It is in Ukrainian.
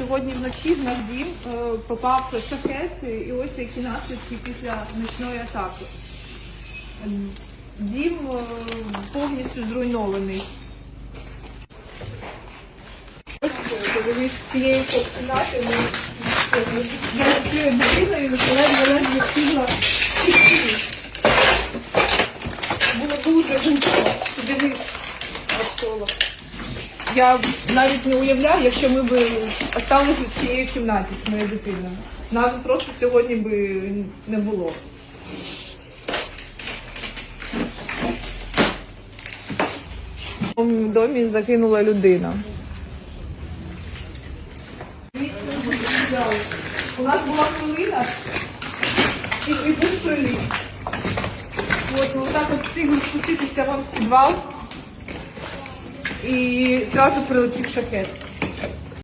сьогодні вночі в наш дім е, попав шахет, і ось які наслідки після нічної атаки. Дім е, повністю зруйнований. Ось е, подивись цієї кімнати. Я з цією дитиною ледве-ледве встигла втікти. Було дуже гучно. Дивись навколо. Я навіть не уявляю, якщо ми б осталися в цій кімнаті з моєю дитиною. Нас просто сьогодні би не було. В моєму домі закинула людина. У нас була хвилина і, був приліт. От ми так от встигли спуститися вон в підвал і зразу прилетів шахет.